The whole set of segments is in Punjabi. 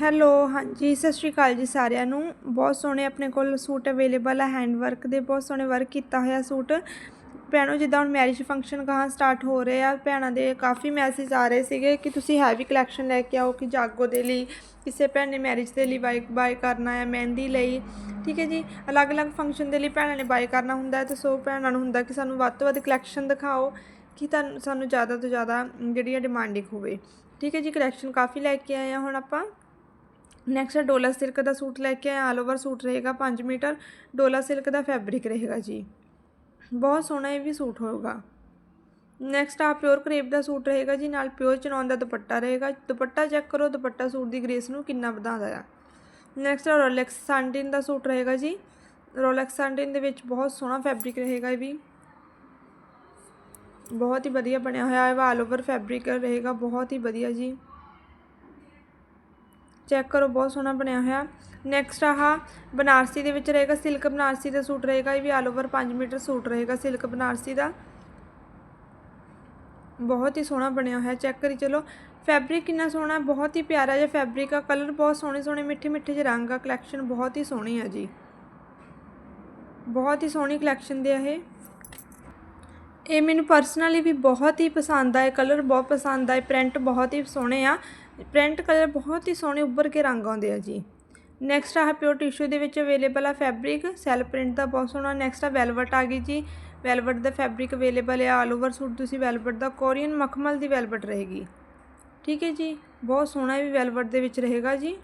ਹੈਲੋ, ਹਾਂਜੀ, ਸਤਿ ਸ਼੍ਰੀ ਅਕਾਲ ਜੀ ਸਾਰਿਆਂ ਨੂੰ। ਬਹੁਤ ਸੋਹਣੇ ਆਪਣੇ ਕੋਲ ਸੂਟ ਅਵੇਲੇਬਲ ਹੈ ਹੈਂਡ ਵਰਕ ਦੇ ਬਹੁਤ ਸੋਹਣੇ ਵਰਕ ਕੀਤਾ ਹੋਇਆ ਸੂਟ। ਭੈਣੋ, ਜਿੱਦਾਂ ਹੁਣ ਮੈਰਿਜ ਫੰਕਸ਼ਨ ਕਹਾਂ ਸਟਾਰਟ ਹੋ ਰਹੇ ਆ, ਭੈਣਾਂ ਦੇ ਕਾਫੀ ਮੈਸੇਜ ਆ ਰਹੇ ਸੀਗੇ ਕਿ ਤੁਸੀਂ ਹੈਵੀ ਕਲੈਕਸ਼ਨ ਲੈ ਕੇ ਆਓ, ਕਿ ਜਾਗੋ ਦੇ ਲਈ, ਕਿਸੇ ਭੈਣ ਨੇ ਮੈਰਿਜ ਦੇ ਲਈ ਬਾਈ ਬਾਈ ਕਰਨਾ ਹੈ, ਮਹਿੰਦੀ ਲਈ। ਠੀਕ ਹੈ ਜੀ, ਅਲੱਗ-ਅਲੱਗ ਫੰਕਸ਼ਨ ਦੇ ਲਈ ਭੈਣਾਂ ਨੇ ਬਾਈ ਕਰਨਾ ਹੁੰਦਾ ਹੈ, ਤੇ ਸੋ ਭੈਣਾਂ ਨੂੰ ਹੁੰਦਾ ਕਿ ਸਾਨੂੰ ਵੱਧ ਤੋਂ ਵੱਧ ਕਲੈਕਸ਼ਨ ਦਿਖਾਓ, ਕਿ ਤੁਹਾਨੂੰ ਸਾਨੂੰ ਜ਼ਿਆਦਾ ਤੋਂ ਜ਼ਿਆਦਾ ਜਿਹੜੀ ਆ ਡਿਮਾਂਡਿੰਗ ਹੋਵੇ। ਠੀਕ ਹੈ ਜੀ ਕਲੈਕਸ਼ਨ ਕਾਫੀ ਲੈ ਕੇ ਆਏ ਆ ਹੁਣ ਆਪਾਂ। ਨੈਕਸਟ ਹੈ ਡੋਲਾ ਸਿਲਕ ਦਾ ਸੂਟ ਲੈ ਕੇ ਆਇਆ ਆਲ ਓਵਰ ਸੂਟ ਰਹੇਗਾ 5 ਮੀਟਰ। ਡੋਲਾ ਸਿਲਕ ਦਾ ਫੈਬਰਿਕ ਰਹੇਗਾ ਜੀ। ਬਹੁਤ ਸੋਹਣਾ ਇਹ ਵੀ ਸੂਟ ਹੋਊਗਾ। ਨੈਕਸਟ ਆ ਪਿਓਰ ਕਰੇਪ ਦਾ ਸੂਟ ਰਹੇਗਾ ਜੀ, ਨਾਲ ਪਿਓਰ ਚਨੌਨ ਦਾ ਦੁਪੱਟਾ ਰਹੇਗਾ। ਦੁਪੱਟਾ ਚੈੱਕ ਕਰੋ, ਦੁਪੱਟਾ ਸੂਟ ਦੀ ਗ੍ਰੇਸ ਨੂੰ ਕਿੰਨਾ ਵਧਾਉਂਦਾ ਆ। ਨੈਕਸਟ ਰੋਲੈਕਸ ਸੈਂਡਿਨ ਦਾ ਸੂਟ ਰਹੇਗਾ ਜੀ। ਰੋਲੈਕਸ ਸੈਂਡਿਨ ਦੇ ਵਿੱਚ ਬਹੁਤ ਸੋਹਣਾ ਫੈਬਰਿਕ ਰਹੇਗਾ ਇਹ ਵੀ। ਬਹੁਤ ਹੀ ਵਧੀਆ ਬਣਿਆ ਹੋਇਆ ਹੈ ਆਲ ਓਵਰ ਫੈਬਰਿਕ ਰਹੇਗਾ, ਬਹੁਤ ਹੀ ਵਧੀਆ ਜੀ। ਚੈੱਕ ਕਰੋ, ਬਹੁਤ ਸੋਹਣਾ ਬਣਿਆ ਹੋਇਆ। ਨੈਕਸਟ ਆਹ ਬਨਾਰਸੀ ਦੇ ਵਿੱਚ ਰਹੇਗਾ ਸਿਲਕ। ਬਨਾਰਸੀ ਦਾ ਸੂਟ ਰਹੇਗਾ, ਇਹ ਵੀ ਆਲ ਓਵਰ 5 ਮੀਟਰ ਸੂਟ ਰਹੇਗਾ ਸਿਲਕ ਬਨਾਰਸੀ ਦਾ। ਬਹੁਤ ਹੀ ਸੋਹਣਾ ਬਣਿਆ ਹੋਇਆ, ਚੈੱਕ ਕਰੀ ਚਲੋ। ਫੈਬਰਿਕ ਕਿੰਨਾ ਸੋਹਣਾ, ਬਹੁਤ ਹੀ ਪਿਆਰਾ ਜਿਹਾ ਫੈਬਰਿਕ ਆ। ਕਲਰ ਬਹੁਤ ਸੋਹਣੇ ਸੋਹਣੇ, ਮਿੱਠੇ ਮਿੱਠੇ ਜਿਹੇ ਰੰਗ ਆ। ਕਲੈਕਸ਼ਨ ਬਹੁਤ ਹੀ ਸੋਹਣੀ ਆ ਜੀ। ਬਹੁਤ ਹੀ ਸੋਹਣੀ ਕਲੈਕਸ਼ਨ ਦੇ ਆ ਇਹ। ਇਹ ਮੈਨੂੰ ਪਰਸਨਲੀ ਵੀ ਬਹੁਤ ਹੀ ਪਸੰਦ ਆਏ ਕਲਰ ਬਹੁਤ ਪਸੰਦ ਆਏ ਪ੍ਰਿੰਟ ਬਹੁਤ ਹੀ ਸੋਹਣੇ ਆ। ਪ੍ਰਿੰਟ ਕਲਰ ਬਹੁਤ ਹੀ ਸੋਹਣੇ ਉੱਭਰ ਕੇ ਰੰਗ ਆਉਂਦੇ ਆ ਜੀ। ਨੈਕਸਟ ਆ ਪਿਓਰ ਟਿਸ਼ੂ ਦੇ ਵਿੱਚ ਅਵੇਲੇਬਲ ਆ ਫੈਬਰਿਕ ਸੈਲ ਪ੍ਰਿੰਟ ਦਾ ਬਹੁਤ ਸੋਹਣਾ ਨੈਕਸਟ ਆ ਵੈਲਵਟ ਆ ਗਈ ਜੀ। ਵੈਲਵਟ ਦਾ ਫੈਬਰਿਕ ਅਵੇਲੇਬਲ ਹੈ ਆਲ ਓਵਰ ਸੂਟ ਤੁਸੀਂ ਵੈਲਵਟ ਦਾ ਕੋਰੀਅਨ ਮਖਮਲ ਦੀ ਵੈਲਵਟ ਰਹੇਗੀ। ਠੀਕ ਹੈ ਜੀ, ਬਹੁਤ ਸੋਹਣਾ ਵੀ ਵੈਲਵਟ ਦੇ ਵਿੱਚ ਰਹੇਗਾ ਜੀ।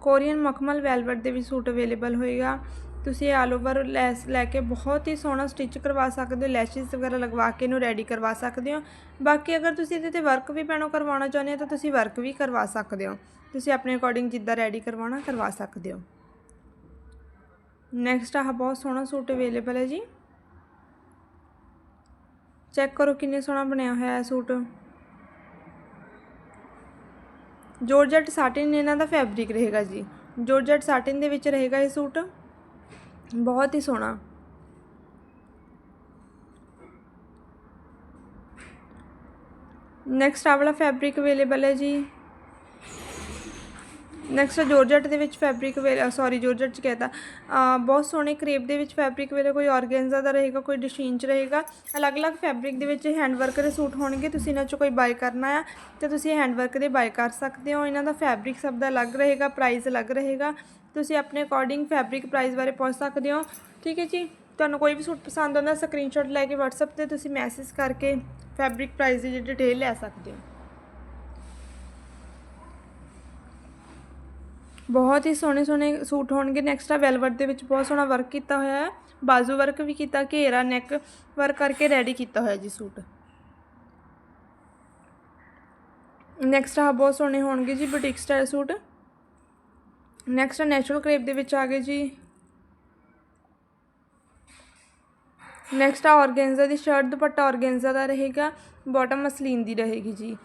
ਕੋਰੀਅਨ ਮਖਮਲ ਵੈਲਵਟ ਦੇ ਵੀ ਸੂਟ ਅਵੇਲੇਬਲ ਹੋਏਗਾ। ਤੁਸੀਂ ਆਲ ਓਵਰ ਲੈਸ ਲੈ ਕੇ ਬਹੁਤ ਹੀ ਸੋਹਣਾ ਸਟਿਚ ਕਰਵਾ ਸਕਦੇ ਹੋ ਲੈਸ਼ਿਸ ਵਗੈਰਾ ਲਗਵਾ ਕੇ ਇਹਨੂੰ ਰੈਡੀ ਕਰਵਾ ਸਕਦੇ ਹੋ। ਬਾਕੀ ਅਗਰ ਤੁਸੀਂ ਇਹਦੇ ਤੇ ਵਰਕ ਵੀ ਪੈਣੋ ਕਰਵਾਉਣਾ ਚਾਹੁੰਦੇ ਹੋ ਤਾਂ ਤੁਸੀਂ ਵਰਕ ਵੀ ਕਰਵਾ ਸਕਦੇ ਹੋ। ਤੁਸੀਂ ਆਪਣੇ ਅਕੋਰਡਿੰਗ ਜਿੱਦਾਂ ਰੈਡੀ ਕਰਵਾਉਣਾ ਕਰਵਾ ਸਕਦੇ ਹੋ। ਨੈਕਸਟ ਆਹ ਬਹੁਤ ਸੋਹਣਾ ਸੂਟ ਅਵੇਲੇਬਲ ਹੈ ਜੀ। ਚੈੱਕ ਕਰੋ ਕਿੰਨੇ ਸੋਹਣਾ ਬਣਿਆ ਹੋਇਆ ਹੈ ਸੂਟ। ਜੋਰਜਟ ਸਾਟਿਨ ਇਹਨਾਂ ਦਾ ਫੈਬਰਿਕ ਰਹੇਗਾ ਜੀ। ਜੋਰਜਟ ਸਾਟਿਨ ਦੇ ਵਿੱਚ ਰਹੇਗਾ ਇਹ ਸੂਟ। ਬਹੁਤ ਹੀ ਸੋਹਣਾ। ਨੈਕਸਟ ਆ ਵਾਲਾ ਫੈਬਰਿਕ ਅਵੇਲੇਬਲ ਹੈ ਜੀ। ਨੈਕਸਟ ਜੋਰਜਟ ਦੇ ਵਿੱਚ ਫੈਬਰਿਕ ਵੇਰਾ ਸੌਰੀ ਜੋਰਜਟ ਚ ਕਹਤਾ। ਬਹੁਤ ਸੋਹਣੇ ਕਰੇਪ ਦੇ ਵਿੱਚ ਫੈਬਰਿਕ ਵੇਰਾ ਕੋਈ ਔਰਗੈਂਜ਼ਾ ਦਾ ਰਹੇਗਾ, ਕੋਈ ਡਿਸ਼ੀਨ ਚ ਰਹੇਗਾ। ਅਲੱਗ-ਅਲੱਗ ਫੈਬਰਿਕ ਦੇ ਵਿੱਚ ਹੈਂਡਵਰਕ ਦੇ ਸੂਟ ਹੋਣਗੇ, ਤੁਸੀਂ ਇਹਨਾਂ ਚੋਂ ਕੋਈ ਬਾਈ ਕਰਨਾ ਆ ਤੇ ਤੁਸੀਂ ਹੈਂਡਵਰਕ ਦੇ ਬਾਈ ਕਰ ਸਕਦੇ ਹੋ। ਇਹਨਾਂ ਦਾ ਫੈਬਰਿਕ ਸਭ ਦਾ ਅਲੱਗ ਰਹੇਗਾ ਪ੍ਰਾਈਸ ਅਲੱਗ ਰਹੇਗਾ। ਤੁਸੀਂ ਆਪਣੇ ਅਕੋਰਡਿੰਗ ਫੈਬਰਿਕ ਪ੍ਰਾਈਸ ਬਾਰੇ ਪੁੱਛ ਸਕਦੇ ਹੋ। ਠੀਕ ਹੈ ਜੀ? ਤੁਹਾਨੂੰ ਕੋਈ ਵੀ ਸੂਟ ਪਸੰਦ ਆਉਂਦਾ ਸਕਰੀਨਸ਼ਾਟ ਲੈ ਕੇ WhatsApp ਤੇ ਤੁਸੀਂ ਮੈਸੇਜ ਕਰਕੇ ਫੈਬਰਿਕ ਪ੍ਰਾਈਸ ਦੀ ਡਿਟੇਲ ਲੈ ਸਕਦੇ ਹੋ। ਬਹੁਤ ਹੀ ਸੋਹਣੇ ਸੋਹਣੇ ਸੂਟ ਹੋਣਗੇ। ਨੈਕਸਟ ਆ ਵੈਲਵਟ ਦੇ ਵਿੱਚ ਬਹੁਤ ਸੋਹਣਾ ਵਰਕ ਕੀਤਾ ਹੋਇਆ ਹੈ। ਬਾਜ਼ੂ ਵਰਕ ਵੀ ਕੀਤਾ, ਘੇਰਾ ਨੈਕ ਵਰਕ ਕਰਕੇ ਰੈਡੀ ਕੀਤਾ ਹੋਇਆ ਜੀ ਸੂਟ। ਨੈਕਸਟ ਆ ਬਹੁਤ ਸੋਹਣੇ ਹੋਣਗੇ ਜੀ boutique style suit. Next natural crepe ਦੇ ਵਿੱਚ ਆ ਗਏ ਜੀ। ਨੈਕਸਟ ਆ ਆਰਗੈਂਜ਼ਾ ਦੀ ਸ਼ਰਟ ਦੁਪੱਟਾ ਔਰਗੈਂਜਾ ਦਾ ਰਹੇਗਾ। ਬਾਟਮ ਮਸਲੀਨ ਦੀ ਰਹੇਗੀ ਜੀ।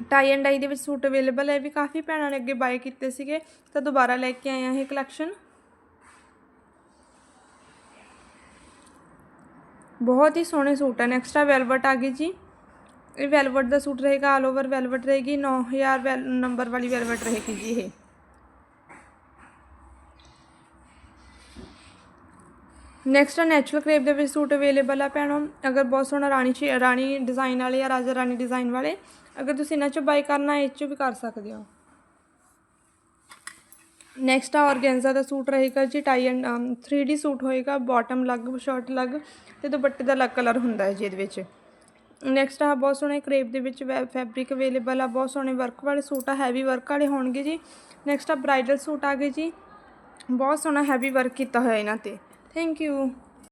ਟਾਈ ਐਂਡ ਡਾਈ ਦੇ ਵਿੱਚ ਸੂਟ ਅਵੇਲੇਬਲ ਹੈ ਵੀ ਕਾਫੀ ਭੈਣਾਂ ਨੇ ਅੱਗੇ ਬਾਏ ਕੀਤੇ ਸੀਗੇ। ਤਾਂ ਦੁਬਾਰਾ ਲੈ ਕੇ ਆਏ ਆ ਇਹ ਕਲੈਕਸ਼ਨ ਬਹੁਤ ਹੀ ਸੋਹਣੇ ਸੂਟ ਹੈ ਨੈਕਸਟ ਵੈਲਵਟ ਆ ਗਈ ਜੀ। ਇਹ ਵੈਲਵਟ ਦਾ ਸੂਟ ਰਹੇਗਾ ਆਲ ਓਵਰ ਵੈਲਵਟ ਰਹੇਗੀ 9000 ਵੈਲ ਨੰਬਰ ਵਾਲੀ ਵੈਲਵਟ ਰਹੇਗੀ ਜੀ ਇਹ। ਨੈਕਸਟ ਆ ਨੈਚੁਰਲ ਕਰੇਪ ਦੇ ਵਿੱਚ ਸੂਟ ਅਵੇਲੇਬਲ ਆ ਭੈਣੋ, ਅਗਰ ਬਹੁਤ ਸੋਹਣਾ ਰਾਣੀ ਸ਼ੇ- ਰਾਣੀ ਡਿਜ਼ਾਈਨ ਵਾਲੇ ਜਾਂ ਰਾਜਾ ਰਾਣੀ ਡਿਜ਼ਾਈਨ ਵਾਲੇ, ਅਗਰ ਤੁਸੀਂ ਇਹਨਾਂ ਚੋਂ ਬਾਈ ਕਰਨਾ, ਇਹ ਚੋਂ ਵੀ ਕਰ ਸਕਦੇ ਹੋ। ਨੈਕਸਟ ਆ ਔਰਗੈਂਜਾ ਦਾ ਸੂਟ ਰਹੇਗਾ ਜੀ ਟਾਈ ਐਂਡ 3D ਸੂਟ ਹੋਏਗਾ ਬਾਟਮ ਲੱਗ ਸ਼ਰਟ ਲੱਗ ਤੇ ਦੁਪੱਟੇ ਦਾ ਅਲੱਗ ਕਲਰ ਹੁੰਦਾ ਹੈ ਜੀ ਇਹਦੇ ਵਿੱਚ। ਨੈਕਸਟ ਆ ਬਹੁਤ ਸੋਹਣੇ ਕਰੇਪ ਦੇ ਵਿੱਚ ਫੈਬਰਿਕ ਅਵੇਲੇਬਲ ਆ, ਬਹੁਤ ਸੋਹਣੇ ਵਰਕ ਵਾਲੇ ਸੂਟ ਆ ਹੈਵੀ ਵਰਕ ਵਾਲੇ ਹੋਣਗੇ ਜੀ। ਨੈਕਸਟ ਆ ਬ੍ਰਾਈਡਲ ਸੂਟ ਆ ਗਏ ਜੀ, ਬਹੁਤ ਸੋਹਣਾ ਹੈਵੀ ਵਰਕ ਕੀਤਾ ਹੋਇਆ ਇਹਨਾਂ ਤੇ। Thank you.